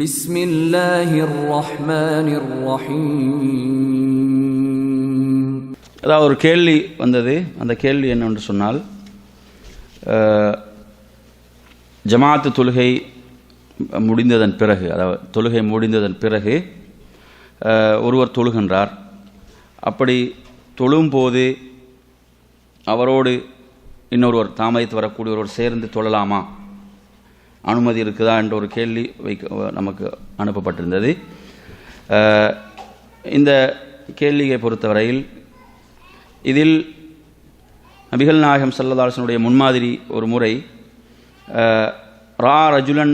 بسم الله الرحمن الرحيم அதாவது ஒரு கேள்வி வந்தது அந்த கேள்வி என்னவென்று சொன்னால் அஹ், ஜமாத்து தொழுகை முடிந்ததன் பிறகு அதாவது தொழுகை முடிந்ததன் பிறகு அஹ், ஒருவர் தொழுகின்றார் அப்படி தொழும்போது அவரோடு இன்னொருவர் தாமதித்து வரக்கூடிய ஒருவர் சேர்ந்து தொழலாமா அனுமதி இருக்குதா என்ற ஒரு கேள்வி வைக்க நமக்கு அனுப்பப்பட்டிருந்தது. இந்த கேள்வியை பொறுத்தவரையில் இதில் நபிகள் நாயகம் சல்லதாசனுடைய முன்மாதிரி ஒரு முறை ரா ரஜுலன்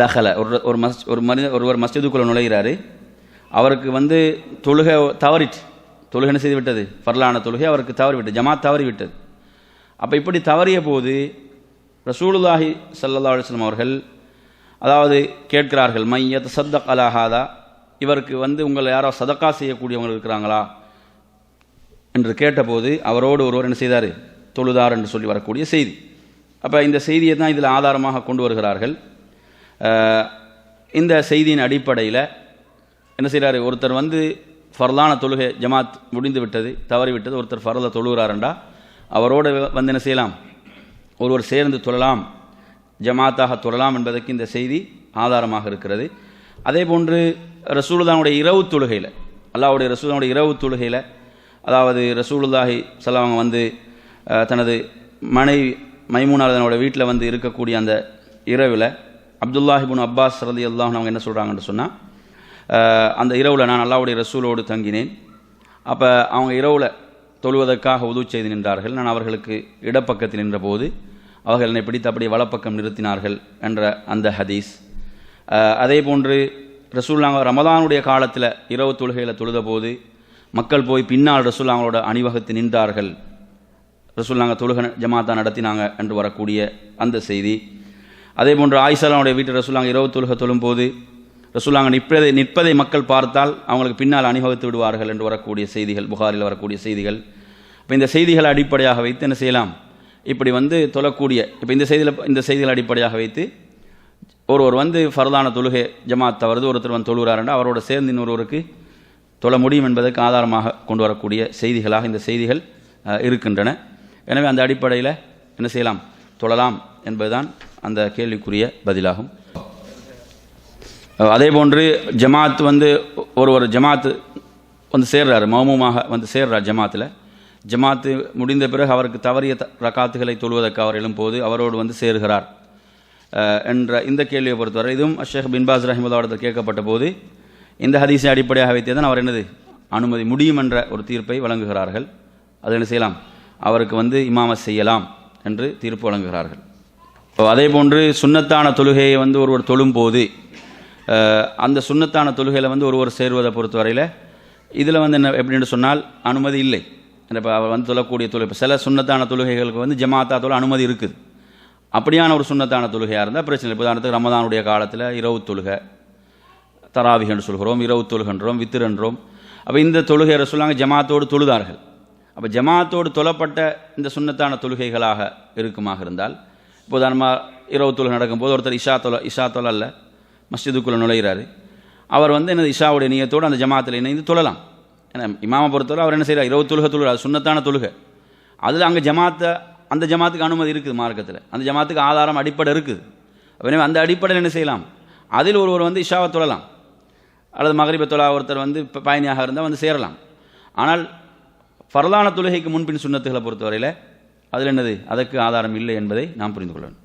தஹல ஒரு ஒரு மஸ் ஒரு மனித ஒருவர் மஸ்ஜிதுக்குள்ளே நுழைகிறாரு. அவருக்கு வந்து தொழுகை தவறிட்டு தொழுகை என்ன செய்து விட்டது பரலான தொழுகை அவருக்கு தவறிவிட்டது. ஜமாத் தவறிவிட்டது. அப்போ இப்படி தவறிய போது ரசூலுல்லாஹி சல்லா அலுவலம் அவர்கள் அதாவது கேட்கிறார்கள் மையத் சத்தக் அலாஹாதா இவருக்கு வந்து உங்களை யாரோ சதக்கா செய்யக்கூடியவங்க இருக்கிறாங்களா? என்று கேட்டபோது அவரோடு ஒருவர் என்ன செய்தார்? தொழுதார் என்று சொல்லி வரக்கூடிய செய்தி. அப்போ இந்த செய்தியை தான் இதில் ஆதாரமாக கொண்டு வருகிறார்கள். இந்த செய்தியின் அடிப்படையில் என்ன செய்கிறாரு ஒருத்தர் வந்து ஃபர்லான தொழுகை ஜமாத் முடிந்து விட்டது தவறிவிட்டது. ஒருத்தர் ஃபர்ல தொழுகிறாரண்டா அவரோடு வந்து என்ன செய்யலாம்? ஒருவர் சேர்ந்து தொழலாம் ஜமாத்தாக தொழலாம் என்பதற்கு இந்த செய்தி ஆதாரமாக இருக்கிறது. அதே போன்று ரசூலுதானுடைய இரவு தொழுகையில் அல்லாவுடைய ரசூலுடைய இரவு தொழுகையில் அதாவது ரசூலுல்லாஹி செல்லவங்க வந்து தனது மனைவி மைமூனாதனோட வீட்டில் வந்து இருக்கக்கூடிய அந்த இரவில் அப்துல்லாஹிபுன் அப்பாஸ் ரதி அல்லாஹ் அவங்க என்ன சொல்கிறாங்கன்னு சொன்னால் அந்த இரவில் நான் அல்லாவுடைய ரசூலோடு தங்கினேன். அப்போ அவங்க இரவில் தொழுவதற்காக உதவு செய்து நின்றார்கள். நான் அவர்களுக்கு இடப்பக்கத்தில் நின்றபோது அவர்கள் என்னை பிடித்து அப்படி வலப்பக்கம் நிறுத்தினார்கள் என்ற அந்த ஹதீஸ். அதே போன்று ரசூல்லாங்க ரமதானுடைய காலத்தில் இரவு தொழுகையில் தொழுதபோது மக்கள் போய் பின்னால் ரசூல்லாங்களோட அணிவகுத்து நின்றார்கள். ரசூல்லாங்க தொழுக ஜமாத்தா நடத்தினாங்க என்று வரக்கூடிய அந்த செய்தி. அதே போன்று ஆயிஷாலாவுடைய வீட்டில் ரசூல்லாங்க இரவு தொழுக தொழும்போது ரசூல்லாங்க நிற்பதை நிற்பதை மக்கள் பார்த்தால் அவங்களுக்கு பின்னால் அணிவகுத்து விடுவார்கள் என்று வரக்கூடிய செய்திகள் புகாரில் வரக்கூடிய செய்திகள். இப்போ இந்த செய்திகளை அடிப்படையாக வைத்து என்ன செய்யலாம்? இப்படி வந்து தொழக்கூடிய இப்போ இந்த செய்தியில் இந்த செய்திகளை அடிப்படையாக வைத்து ஒருவர் வந்து ஃபர்தான தொழுகை ஜமாத் தவறுது ஒருத்தர் வந்து தொழுகிறாருன்னா அவரோட சேர்ந்து இன்னொருவருக்கு தொழ முடியும் என்பதற்கு ஆதாரமாக கொண்டு வரக்கூடிய செய்திகளாக இந்த செய்திகள் இருக்கின்றன. எனவே அந்த அடிப்படையில் என்ன செய்யலாம்? தொழலாம் என்பதுதான் அந்த கேள்விக்குரிய பதிலாகும். அதே போன்று ஜமாத் வந்து ஒருவர் ஜமாத் வந்து சேர்றாரு மௌமுமாக வந்து சேர்றார் ஜமாத்தில். ஜமாத்து முடிந்த பிறகு அவருக்கு தவறிய த- ரக்காத்துகளை தொழுவதற்கு அவர் எழும்போது அவரோடு வந்து சேர்கிறார். என்ற இந்த கேள்வியை பொறுத்தவரை இதுவும் ஷேக் பின்பாஸ் ரஹிமுல்லாவிடத்தில் கேட்கப்பட்ட போது இந்த ஹதீஸை அடிப்படையாக வைத்தே தான் அவர் என்னது? அனுமதி முடியும் என்ற ஒரு தீர்ப்பை வழங்குகிறார்கள். அது என்ன செய்யலாம்? அவருக்கு வந்து இமாம செய்யலாம் என்று தீர்ப்பு வழங்குகிறார்கள். இப்போ அதே போன்று சுன்னத்தான தொழுகையை வந்து ஒருவர் தொழும்போது அந்த சுன்னத்தான தொழுகையில் வந்து ஒருவர் சேருவதை பொறுத்தவரையில் இதில் வந்து என்ன எப்படின்னு சொன்னால் அனுமதி இல்லை. இப்போ அவர் வந்து தொழக்கூடிய தொழில் இப்போ சில சுன்னத்தான தொழுகைகளுக்கு வந்து ஜமாத்தா தொழில் அனுமதி இருக்குது. அப்படியான ஒரு சுன்னத்தான தொழுகையாக இருந்தால் பிரச்சனை இல்லை. இப்போ உதாரணத்துக்கு ரமதானுடைய காலத்தில் இரவு தொழுகை தராவிகன்னு சொல்கிறோம் இரவு தொழுகின்றோம் வித்திரன்றோம் அப்போ இந்த தொழுகை சொல்லாங்க ஜமாத்தோடு தொழுதார்கள். அப்போ ஜமாத்தோடு தொழப்பட்ட இந்த சுன்னத்தான தொழுகைகளாக இருக்குமாக இருந்தால் இப்போ உதாரணமாக இரவு தொழுகை நடக்கும்போது ஒருத்தர் இஷா தொலை இஷா தொலை அல்ல மஸ்ஜிதுக்குள்ளே நுழைகிறாரு அவர் வந்து எனது இஷாவுடைய நீயத்தோடு அந்த ஜமாத்தில் இணைந்து தொழலாம். ஏன்னா இமாமை பொறுத்தவரை அவர் என்ன செய்கிறார் இரவு தொழுகை தொழுகிறார். சுண்ணத்தான தொழுகை. அதில் அங்கே ஜமாத்தை அந்த ஜமாத்துக்கு அனுமதி இருக்குது மார்க்கத்தில். அந்த ஜமாத்துக்கு ஆதாரம் அடிப்படை இருக்குது. எனவே அந்த அடிப்படையில் என்ன செய்யலாம்? அதில் ஒருவர் வந்து இஷாவை தொழலாம். அல்லது மகரிப தொழா ஒருத்தர் வந்து இப்போ பயணியாக இருந்தால் வந்து சேரலாம். ஆனால் பரதான தொழுகைக்கு முன்பின் சுண்ணத்துகளை பொறுத்தவரையில் அதில் என்னது? அதற்கு ஆதாரம் இல்லை என்பதை நாம் புரிந்து கொள்ளணும்